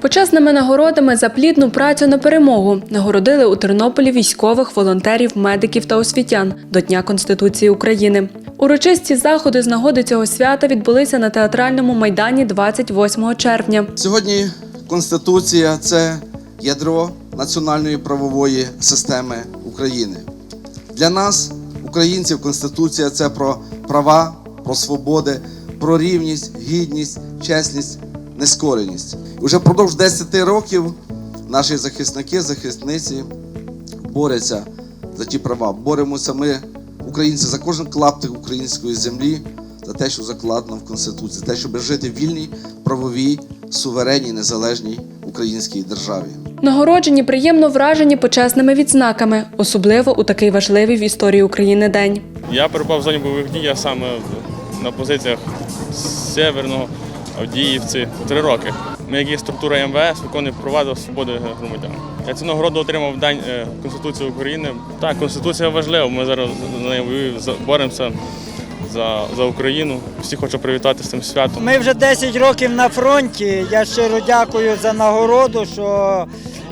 Почесними нагородами за плідну працю на перемогу нагородили у Тернополі військових, волонтерів, медиків та освітян до Дня Конституції України. Урочисті заходи з нагоди цього свята відбулися на театральному майдані 28 червня. Сьогодні Конституція це ядро національної правової системи України. Для нас, українців, Конституція це про права, про свободи, про рівність, гідність, чесність, нескореність. І вже впродовж 10 років наші захисники, захисниці борються за ті права. Боремося ми, українці, за кожен клаптик української землі, за те, що закладено в Конституції, за те, щоб жити в вільній, правовій, суверенній, незалежній українській державі. Нагороджені приємно вражені почесними відзнаками, особливо у такий важливий в історії України день. Я перебував в зоні бойових дій, а саме на позиціях Северного, Авдіївці три роки. Ми, як є структура МВС, виконуємо права та свободи громадян. Я цю нагороду отримав в День е, Конституції України. Так, Конституція важлива, ми зараз за нею боремося за, за Україну. Всі хочу привітати з цим святом. Ми вже 10 років на фронті. Я щиро дякую за нагороду, що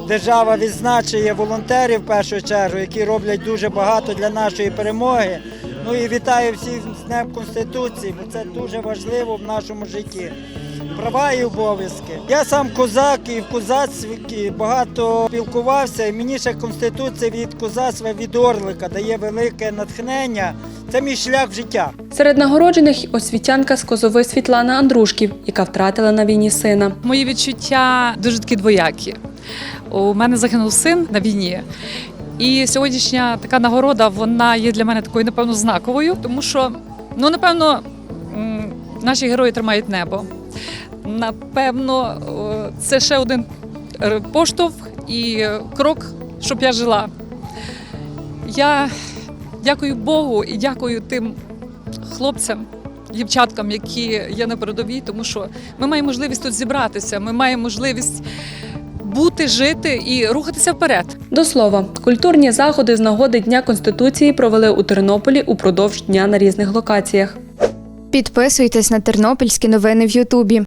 держава відзначує волонтерів в першу чергу, які роблять дуже багато для нашої перемоги. Ну і вітаю всіх з Днем Конституції, бо це дуже важливо в нашому житті. Права і обов'язки. Я сам козак і в козацтві багато спілкувався, і мені ще конституція від козацтва від Орлика дає велике натхнення. Це мій шлях в життя. Серед нагороджених освітянка з Козови Світлана Андрушків, яка втратила на війні сина. Мої відчуття дуже такі двоякі. У мене загинув син на війні. І сьогоднішня така нагорода вона є для мене такою, напевно, знаковою, тому що, ну, напевно, наші герої тримають небо. Напевно, це ще один е, поштовх і е, крок, щоб я жила. Я дякую Богу і дякую тим хлопцям, дівчаткам, які є на передовій, тому що ми маємо можливість тут зібратися, ми маємо можливість бути, жити і рухатися вперед. До слова, культурні заходи з нагоди Дня Конституції провели у Тернополі упродовж дня на різних локаціях. Підписуйтесь на тернопільські новини в Ютубі.